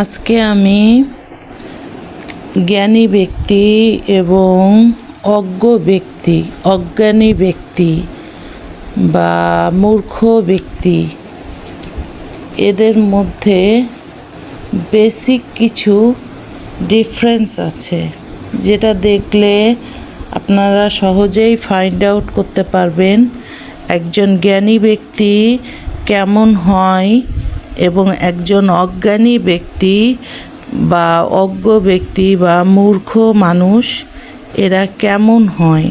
আজকে আমি জ্ঞানী ব্যক্তি এবং অজ্ঞ ব্যক্তি, অজ্ঞানী ব্যক্তি বা মূর্খ ব্যক্তি, এদের মধ্যে বেসিক কিছু ডিফারেন্স আছে, যেটা দেখলে আপনারা সহজেই ফাইন্ড আউট করতে পারবেন, একজন জ্ঞানী ব্যক্তি কেমন হয় এবং একজন অজ্ঞানী ব্যক্তি বা অজ্ঞ ব্যক্তি বা মূর্খ মানুষ এরা কেমন হয়?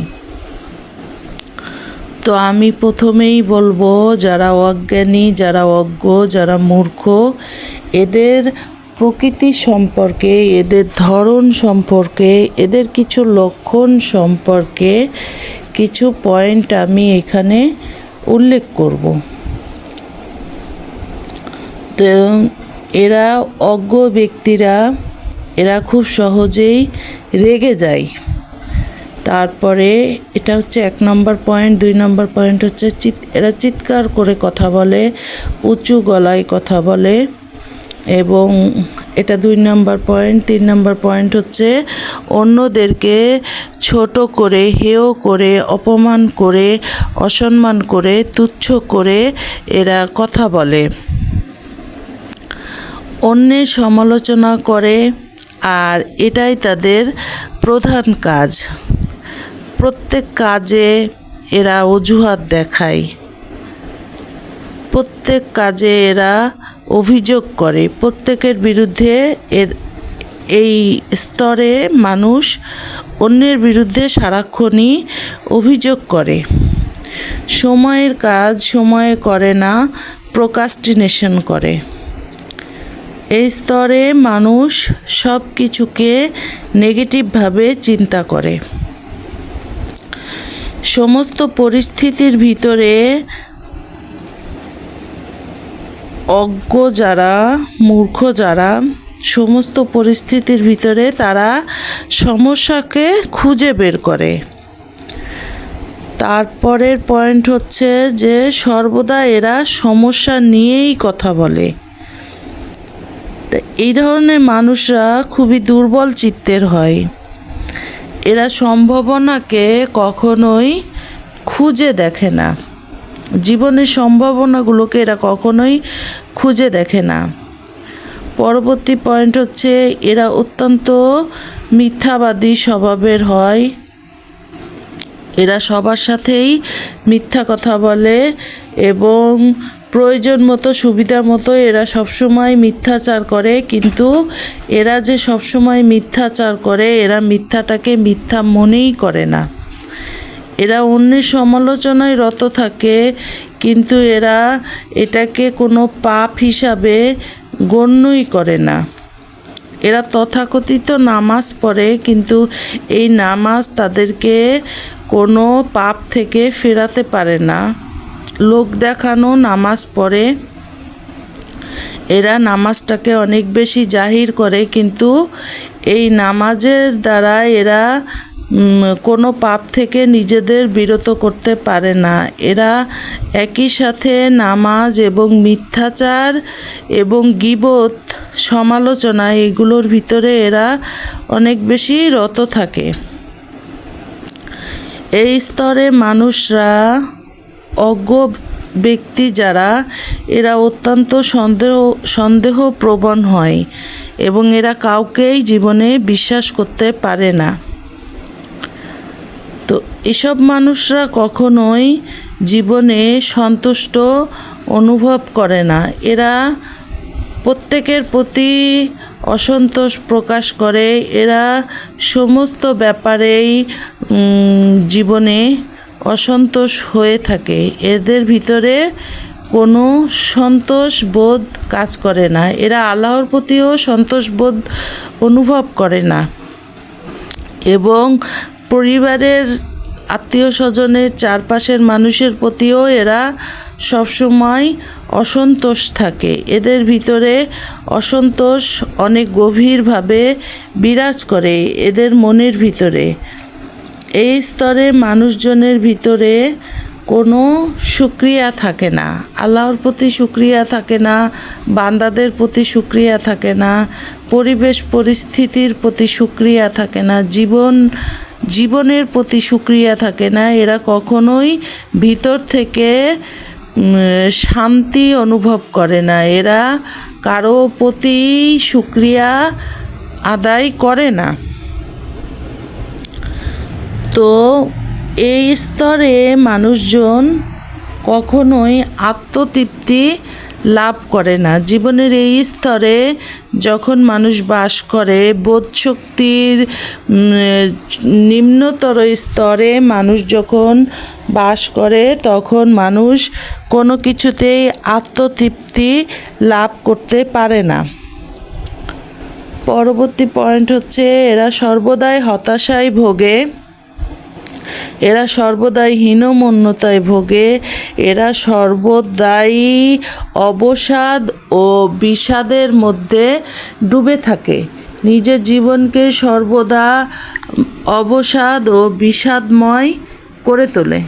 তো আমি প্রথমেই বলব, যারা অজ্ঞানী, যারা অজ্ঞ, যারা মূর্খ, এদের প্রকৃতি সম্পর্কে, এদের ধরন সম্পর্কে, এদের কিছু লক্ষণ সম্পর্কে কিছু পয়েন্ট আমি এখানে উল্লেখ করব। তো এরা অজ্ঞ ব্যক্তিরা, এরা খুব সহজেই রেগে যায়। তারপরে এটা হচ্ছে এক নম্বর পয়েন্ট, দুই নম্বর পয়েন্ট হচ্ছে চিৎ এরা চিৎকার করে কথা বলে, উঁচু গলায় কথা বলে এবং এটা দুই নম্বর পয়েন্ট, তিন নম্বর পয়েন্ট হচ্ছে অন্যদেরকে ছোট করে, হেয় করে, অপমান করে, অসম্মান করে, তুচ্ছ করে এরা কথা বলে। অন্যের সমালোচনা করে আর এটাই তাদের প্রধান কাজ। প্রত্যেক কাজে এরা অজুহাত দেখায়। প্রত্যেক কাজে এরা অভিযোগ করে। প্রত্যেকের বিরুদ্ধে এই স্তরে মানুষ অন্যের বিরুদ্ধে সারাক্ষণই অভিযোগ করে। সময়ের কাজ সময়ে করে না প্রোকাস্টিনেশন করে। এই স্তরে মানুষ সব কিছুকে নেগেটিভভাবে চিন্তা করে। সমস্ত পরিস্থিতির ভিতরে অজ্ঞ যারা, মূর্খ যারা, সমস্ত পরিস্থিতির ভিতরে তারা সমস্যাকে খুঁজে বের করে। তারপরের পয়েন্ট হচ্ছে যে সর্বদা এরা সমস্যা নিয়েই কথা বলে। এই ধরনের মানুষরা খুবই দুর্বল চিত্তের হয়। এরা সম্ভাবনাকে কখনোই খুঁজে দেখে না। জীবনের সম্ভাবনাগুলোকে এরা কখনোই খুঁজে দেখে না। পরবর্তী পয়েন্ট হচ্ছে, এরা অত্যন্ত মিথ্যাবাদী স্বভাবের হয়। এরা সবার সাথেই মিথ্যা কথা বলে এবং প্রয়োজন মতো, সুবিধা মতো এরা সবসময় মিথ্যাচার করে, কিন্তু এরা যে সবসময় মিথ্যাচার করে, এরা মিথ্যাটাকে মিথ্যা মনেই করে না। এরা অন্যের সমালোচনায় রত থাকে, কিন্তু এরা এটাকে কোনো পাপ হিসাবে গণ্যই করে না। এরা তথাকথিত নামাজ পড়ে, কিন্তু এই নামাজ তাদেরকে কোনো পাপ থেকে ফেরাতে পারে না। লোক দেখানো নামাজ পড়ে। এরা নামাজটাকে অনেক বেশি জাহির করে, কিন্তু এই নামাজের দ্বারা এরা কোনো পাপ থেকে নিজেদের বিরত করতে পারে না। এরা একই সাথে নামাজ এবং মিথ্যাচার এবং গিবত, সমালোচনা এগুলোর ভিতরে এরা অনেক বেশি রত থাকে। এই স্তরে মানুষরা অজ্ঞ ব্যক্তি যারা, এরা অত্যন্ত সন্দেহ, সন্দেহপ্রবণ হয় এবং এরা কাউকেই জীবনে বিশ্বাস করতে পারে না। তো এসব মানুষরা কখনোই জীবনে সন্তুষ্ট অনুভব করে না। এরা প্রত্যেকের প্রতি অসন্তোষ প্রকাশ করে। এরা সমস্ত ব্যাপারেই জীবনে অসন্তোষ হয়ে থাকে। এদের ভিতরে কোনো সন্তোষ বোধ কাজ করে না। এরা আল্লাহর প্রতিও সন্তোষ বোধ অনুভব করে না। এবং পরিবারের আত্মীয় স্বজনের চারপাশের মানুষের প্রতিও এরা সবসময় অসন্তোষ থাকে। এদের ভিতরে অসন্তোষ অনেক গভীরভাবে বিরাজ করে এদের মনের ভিতরে। এই স্তরে মানুষজনের ভিতরে কোনো সুক্রিয়া থাকে না। আল্লাহর প্রতি সুক্রিয়া থাকে না, বান্দাদের প্রতি সুক্রিয়া থাকে না, পরিবেশ পরিস্থিতির প্রতি সুক্রিয়া থাকে না, জীবন, জীবনের প্রতি সুক্রিয়া থাকে না। এরা কখনোই ভিতর থেকে শান্তি অনুভব করে না। এরা কারও প্রতি সুক্রিয়া আদায় করে না। তো এই স্তরে মানুষজন কখনোই আত্মতৃপ্তি লাভ করে না। জীবনের এই স্তরে যখন মানুষ বাস করে, বোধশক্তির নিম্নতর স্তরে মানুষ যখন বাস করে, তখন মানুষ কোনো কিছুতেই আত্মতৃপ্তি লাভ করতে পারে না। পরবর্তী পয়েন্ট হচ্ছে, এরা সর্বদাই হতাশায় ভোগে। এরা সর্বদাই হীনমন্যতায় ভোগে, এরা সর্বদাই অবসাদ ও বিষাদের মধ্যে ডুবে থাকে। নিজের জীবনকে সর্বদা অবসাদ ও বিষাদময় করে তোলে।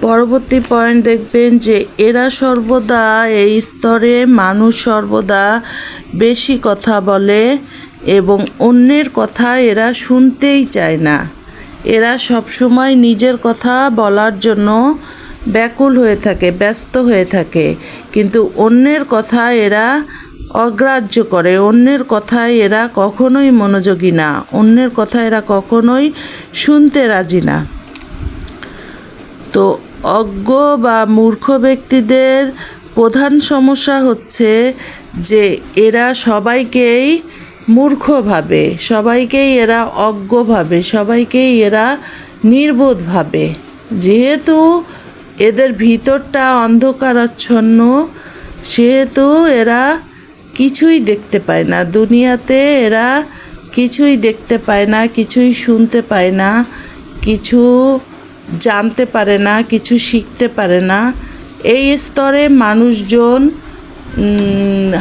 পরবর্তী পয়েন্ট দেখবেন যে এরা সর্বদা এই স্তরে মানুষ সর্বদা বেশি কথা বলে এবং অন্যের কথা এরা শুনতেই চায় না। এরা সবসময় নিজের কথা বলার জন্য ব্যাকুল হয়ে থাকে, ব্যস্ত হয়ে থাকে। কিন্তু অন্যের কথা এরা অগ্রাহ্য করে, অন্যের কথায় এরা কখনোই মনোযোগী না, অন্যের কথা এরা কখনোই শুনতে রাজি না। তো অজ্ঞ বা মূর্খ ব্যক্তিদের প্রধান সমস্যা হচ্ছে যে এরা সবাইকেই মূর্খ ভাবে সবাইকেই এরা অজ্ঞ ভাবে সবাইকেই এরা নির্বোধ ভাবে যেহেতু এদের ভিতরটা অন্ধকারাচ্ছন্ন, সেহেতু এরা কিছুই দেখতে পায় না। দুনিয়াতে এরা কিছুই দেখতে পায় না, কিছুই শুনতে পায় না, কিছু জানতে পারে না, কিছু শিখতে পারে না। এই স্তরে মানুষজন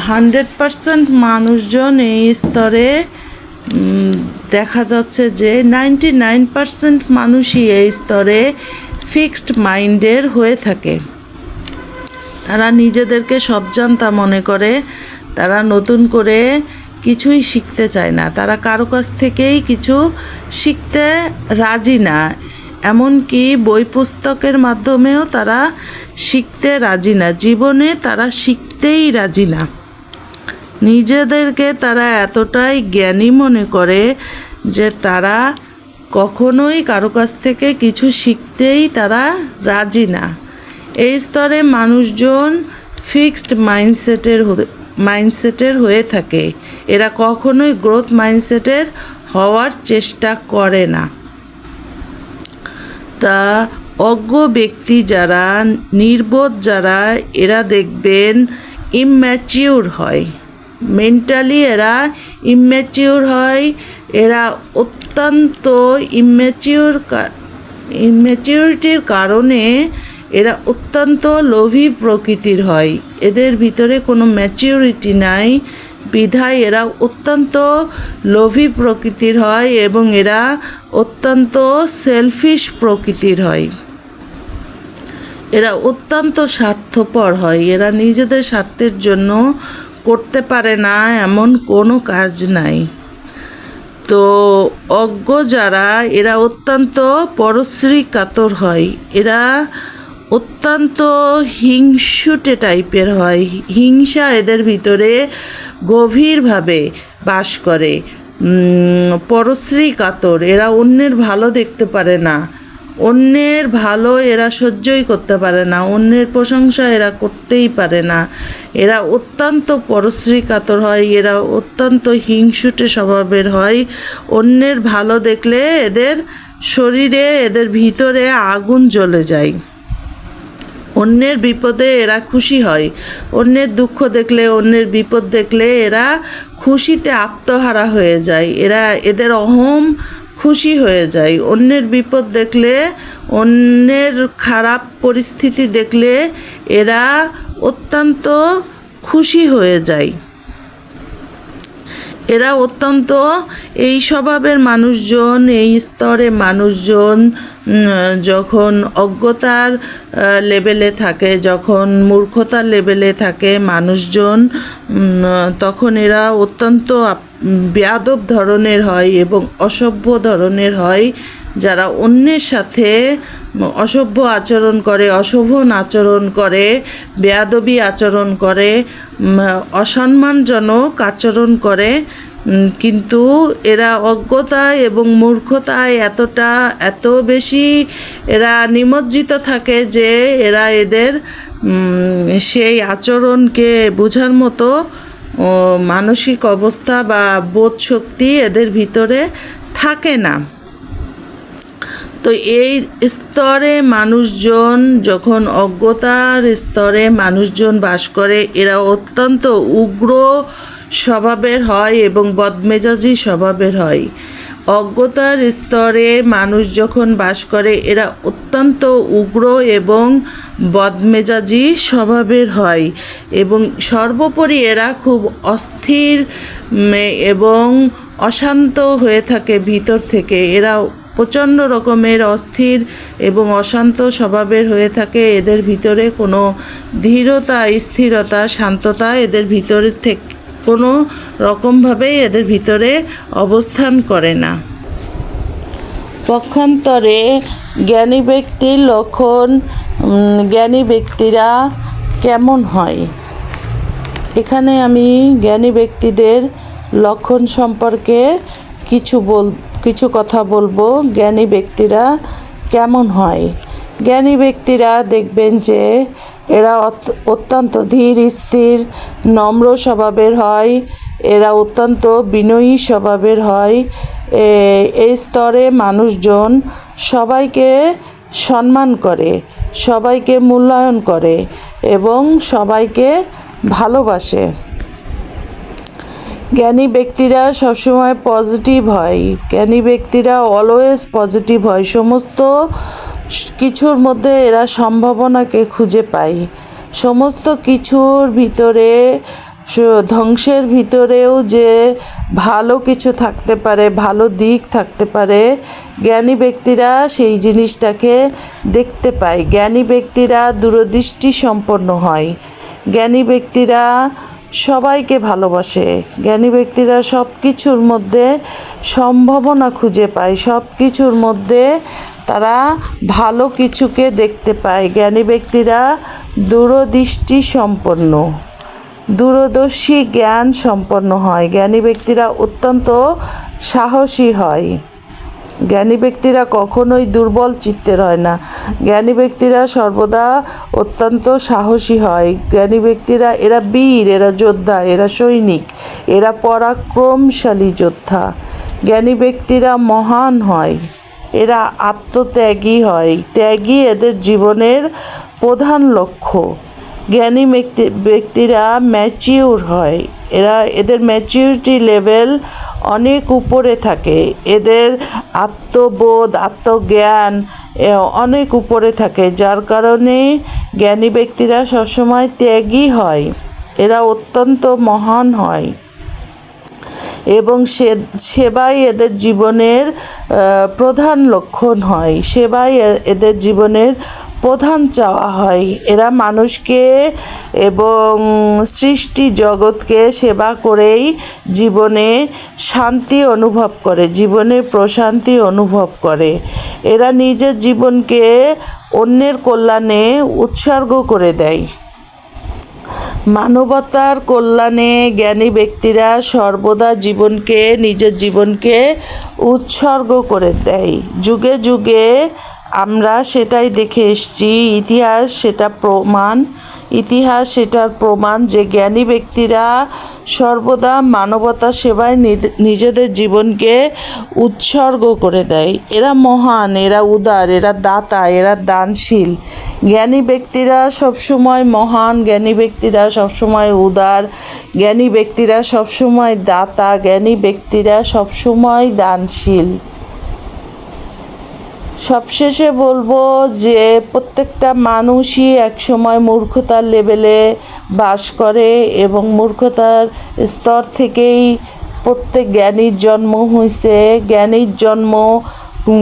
হান্ড্রেড পারসেন্ট মানুষজন এই স্তরে দেখা যাচ্ছে যে নাইনটি নাইন পারসেন্ট মানুষই এই স্তরে ফিক্সড মাইন্ডের হয়ে থাকে। তারা নিজেদেরকে সবজান্তা মনে করে, তারা নতুন করে কিছুই শিখতে চায় না। তারা কারও কাছ থেকেই কিছু শিখতে রাজি না। এমনকি বই পুস্তকের মাধ্যমেও তারা শিখতে রাজি না। জীবনে তারা শিখতেই রাজি না। নিজেদেরকে তারা এতটাই জ্ঞানী মনে করে যে তারা কখনোই কারও কাছ থেকে কিছু শিখতেই তারা রাজি না। এই স্তরে মানুষজন ফিক্সড মাইন্ডসেটের মাইন্ডসেটের হয়ে থাকে। এরা কখনোই গ্রোথ মাইন্ডসেটের হওয়ার চেষ্টা করে না। তা অজ্ঞ ব্যক্তি যারা, নির্বোধ যারা, এরা দেখবেন ইম্যাচিউর হয়। মেন্টালি এরা ইম্যাচিউর হয়, এরা অত্যন্ত ইম্যাচিউর ইম্যাচিউরিটির কারণে এরা অত্যন্ত লোভী প্রকৃতির হয়। এদের ভিতরে কোনো ম্যাচিউরিটি নাই, বিধায় এরা অত্যন্ত লোভী প্রকৃতির হয় এবং এরা অত্যন্ত সেলফিশ প্রকৃতির হয়। এরা অত্যন্ত স্বার্থপর হয়। এরা নিজেদের স্বার্থের জন্য করতে পারে না, এমন কোনো কাজ নাই। তো অজ্ঞ যারা, এরা অত্যন্ত পরশ্রী কাতর হয়। এরা অত্যন্ত হিংসুটে টাইপের হয়। হিংসা এদের ভিতরে গভীরভাবে বাস করে। পরশ্রী কাতর, এরা অন্যের ভালো দেখতে পারে না। অন্যের ভালো এরা সহ্যই করতে পারে না, অন্যের প্রশংসা এরা করতেই পারে না। এরা অত্যন্ত পরশ্রী কাতর হয়, এরা অত্যন্ত হিংসুটে স্বভাবের হয়। অন্যের ভালো দেখলে এদের শরীরে, এদের ভিতরে আগুন জ্বলে যায়। অন্যের বিপদে এরা খুশি হয়, অন্যের দুঃখ দেখলে, অন্যের বিপদ দেখলে এরা খুশিতে আত্মহারা হয়ে যায়। এরা এদের অহম খুশি হয়ে যাই অন্যের বিপদ দেখলে, অন্যের খারাপ পরিস্থিতি দেখলে এরা অত্যন্ত খুশি হয়ে যায়। এরা অত্যন্ত এই স্বভাবের মানুষজন, এই স্তরে মানুষজন যখন অজ্ঞতার লেভেলে থাকে, যখন মূর্খতার লেভেলে থাকে মানুষজন তখন এরা অত্যন্ত বেয়াদব ধরনের হয় এবং অসভ্য ধরনের হয়। যারা অন্যের সাথে অসভ্য আচরণ করে, অশোভন আচরণ করে, বেয়াদবি আচরণ করে অসম্মানজনক আচরণ করে কিন্তু এরা অজ্ঞতায় এবং মূর্খতায় এতটা, এত বেশি এরা নিমজ্জিত থাকে যে এরা এদের সেই আচরণকে বোঝার মতো মানসিক অবস্থা বা বোধ শক্তি এদের ভিতরে থাকে না। তো এই স্তরে মানুষজন যখন অজ্ঞতার স্তরে মানুষজন বাস করে, এরা অত্যন্ত উগ্র স্বভাবের হয় এবং বদমেজাজি স্বভাবের হয়। অজ্ঞতার স্তরে মানুষ যখন বাস করে, এরা অত্যন্ত উগ্র এবং বদমেজাজি স্বভাবের হয় এবং সর্বোপরি এরা খুব অস্থির এবং অশান্ত হয়ে থাকে ভিতর থেকে। এরা প্রচণ্ড রকমের অস্থির এবং অশান্ত স্বভাবের হয়ে থাকে। এদের ভিতরে কোনো ধীরতা, স্থিরতা, শান্ততা এদের ভিতরে থেকে কোনো রকমভাবেই এদের ভিতরে অবস্থান করে না। পক্ষান্তরে জ্ঞানী ব্যক্তির লক্ষণ জ্ঞানী ব্যক্তিরা কেমন হয়? এখানে আমি জ্ঞানী ব্যক্তিদের লক্ষণ সম্পর্কে কিছু বল, কিছু কথা বলব। জ্ঞানী ব্যক্তিরা কেমন হয়? জ্ঞানী ব্যক্তিরা দেখবেন যে এরা অত- অত্যন্ত ধীর, স্থির, নম্র স্বভাবের হয়। এরা অত্যন্ত বিনয়ী স্বভাবের হয়। এই স্তরে মানুষজন সবাইকে সম্মান করে, সবাইকে মূল্যায়ন করে এবং সবাইকে ভালোবাসে। জ্ঞানী ব্যক্তিরা সবসময় পজিটিভ হয়। জ্ঞানী ব্যক্তিরা অলওয়েজ পজিটিভ হয়। সমস্ত কিছুর মধ্যে এরা সম্ভাবনাকে খুঁজে পায়। সমস্ত কিছুর ভিতরে ধ্বংসের ভিতরেও যে ভালো কিছু থাকতে পারে, ভালো দিক থাকতে পারে, জ্ঞানী ব্যক্তিরা সেই জিনিসটাকে দেখতে পায়। জ্ঞানী ব্যক্তিরা দূরদৃষ্টি সম্পন্ন হয়। জ্ঞানী ব্যক্তিরা সবাইকে ভালোবাসে। জ্ঞানী ব্যক্তিরা সব কিছুর মধ্যে সম্ভাবনা খুঁজে পায়। সব কিছুর মধ্যে তারা ভালো কিছুকে দেখতে পায়। জ্ঞানী ব্যক্তিরা দূরদৃষ্টি সম্পন্ন। দূরদর্শী জ্ঞান সম্পন্ন হয়। জ্ঞানী ব্যক্তিরা অত্যন্ত সাহসী হয়। জ্ঞানী ব্যক্তিরা কখনোই দুর্বল চিত্তের হয় না। জ্ঞানী ব্যক্তিরা সর্বদা অত্যন্ত সাহসী হয়। জ্ঞানী ব্যক্তিরা, এরা বীর, এরা যোদ্ধা, এরা সৈনিক, এরা পরাক্রমশালী যোদ্ধা। জ্ঞানী ব্যক্তিরা মহান হয়। এরা আত্মত্যাগী হয়। ত্যাগী এদের জীবনের প্রধান লক্ষ্য। জ্ঞানী ব্যক্তি ব্যক্তিরা ম্যাচিউর হয়। এরা এদের ম্যাচিউরিটি লেভেল অনেক উপরে থাকে। এদের আত্মবোধ, আত্মজ্ঞান অনেক উপরে থাকে। যার কারণে জ্ঞানী ব্যক্তিরা সবসময় ত্যাগী হয়। এরা অত্যন্ত মহান হয়। এবং সে, সেবাই এদের জীবনের প্রধান লক্ষণ হয়। সেবাই এদের জীবনের প্রধান চাওয়া হয়। এরা মানুষকে এবং সৃষ্টি জগৎকে সেবা করেই জীবনে শান্তি অনুভব করে, জীবনে প্রশান্তি অনুভব করে। এরা নিজের জীবনকে অন্যের কল্যাণে উৎসর্গ করে দেয়। মানবতার কল্যাণে জ্ঞানী ব্যক্তিরা সর্বদা জীবনকে, নিজের জীবনকে উৎসর্গ করে দেয়। যুগে যুগে আমরা সেটাই দেখে এসছি, ইতিহাস সেটা প্রমাণ ইতিহাস, সেটার প্রমাণ যে জ্ঞানী ব্যক্তিরা সর্বদা মানবতা সেবায় নিজেদের জীবনকে উৎসর্গ করে দেয়। এরা মহান, এরা উদার, এরা দাতা, এরা দানশীল। জ্ঞানী ব্যক্তিরা সবসময় মহান, জ্ঞানী ব্যক্তিরা সবসময় উদার, জ্ঞানী ব্যক্তিরা সবসময় দাতা, জ্ঞানী ব্যক্তিরা সবসময় দানশীল। সবশেষে বলব যে প্রত্যেকটা মানুষই একসময় মূর্খতার লেভেলে বাস করে এবং মূর্খতার স্তর থেকেই প্রত্যেক জ্ঞানীর জন্ম হয়েছে জ্ঞানীর জন্ম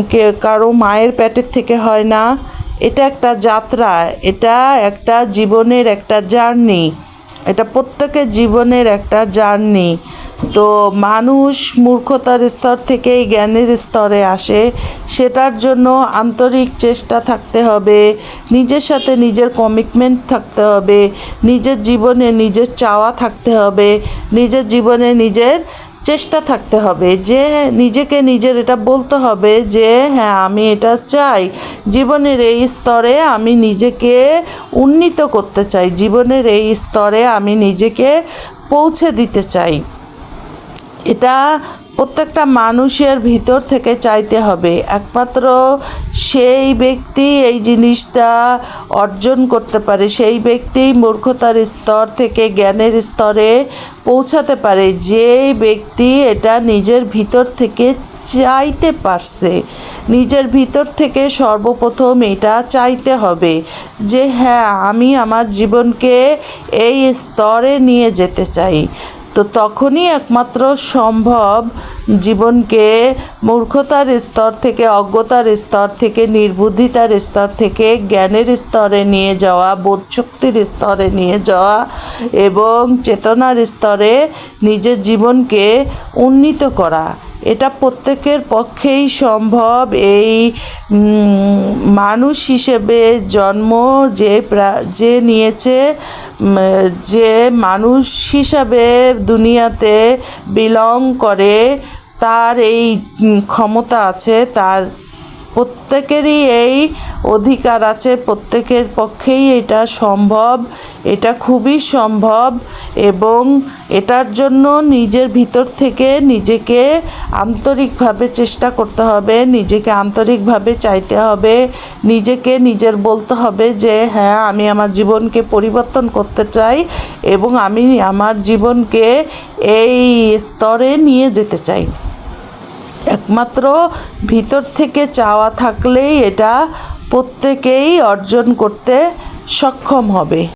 কে কারও মায়ের পেটের থেকে হয় না। এটা একটা যাত্রা, এটা একটা জীবনের একটা জার্নি। এটা প্রত্যেকের জীবনের একটা জার্নি। তো মানুষ মূর্খতার স্তর থেকেই জ্ঞানের স্তরে আসে, সেটার জন্য আন্তরিক চেষ্টা থাকতে হবে, নিজের সাথে নিজের কমিটমেন্ট থাকতে হবে, নিজের জীবনে নিজের চাওয়া থাকতে হবে, নিজের জীবনে নিজের চেষ্টা থাকতে হবে যে নিজেকে নিজের এটা বলতে হবে যে হ্যাঁ আমি এটা চাই। জীবনের এই স্তরে আমি নিজেকে উন্নীত করতে চাই। জীবনের এই স্তরে আমি নিজেকে পৌঁছে দিতে চাই। এটা প্রত্যেকটা মানুষের ভিতর থেকে চাইতে হবে। একমাত্র সেই ব্যক্তি এই জিনিসটা অর্জন করতে পারে, সেই ব্যক্তি মূর্খতার স্তর থেকে, জ্ঞানের স্তরে পৌঁছাতে পারে। যে ব্যক্তি এটা নিজের ভিতর থেকে চাইতে পারছে, নিজের ভিতর থেকে সর্বপ্রথম এটা চাইতে হবে যে হ্যাঁ আমি আমার জীবনকে এই স্তরে নিয়ে যেতে চাই। তো তখনই একমাত্র সম্ভব জীবনকে মূর্খতার স্তর থেকে, অজ্ঞতার স্তর থেকে, নির্বুদ্ধিতার স্তর থেকে, জ্ঞানের স্তরে নিয়ে যাওয়া বোধশক্তির স্তরে নিয়ে যাওয়া এবং চেতনার স্তরে নিজের জীবনকে উন্নীত করা। এটা প্রত্যেকের পক্ষেই সম্ভব। এই মানুষ হিসেবে জন্ম যে যে নিয়েছে যে মানুষ হিসাবে দুনিয়াতে বিলং করে, তার এই ক্ষমতা আছে, তার প্রত্যেকেরই এই অধিকার আছে, প্রত্যেকের পক্ষেই এটা সম্ভব, এটা খুবই সম্ভব এবং এটার জন্য নিজের ভিতর থেকে নিজেকে আন্তরিকভাবে চেষ্টা করতে হবে, নিজেকে আন্তরিকভাবে চাইতে হবে, নিজেকে নিজের বলতে হবে যে হ্যাঁ আমি আমার জীবনকে পরিবর্তন করতে চাই এবং আমি আমার জীবনকে এই স্তরে নিয়ে যেতে চাই। একমাত্র ভিতর থেকে চাওয়া থাকলেই এটা প্রত্যেকেই অর্জন করতে সক্ষম হবে।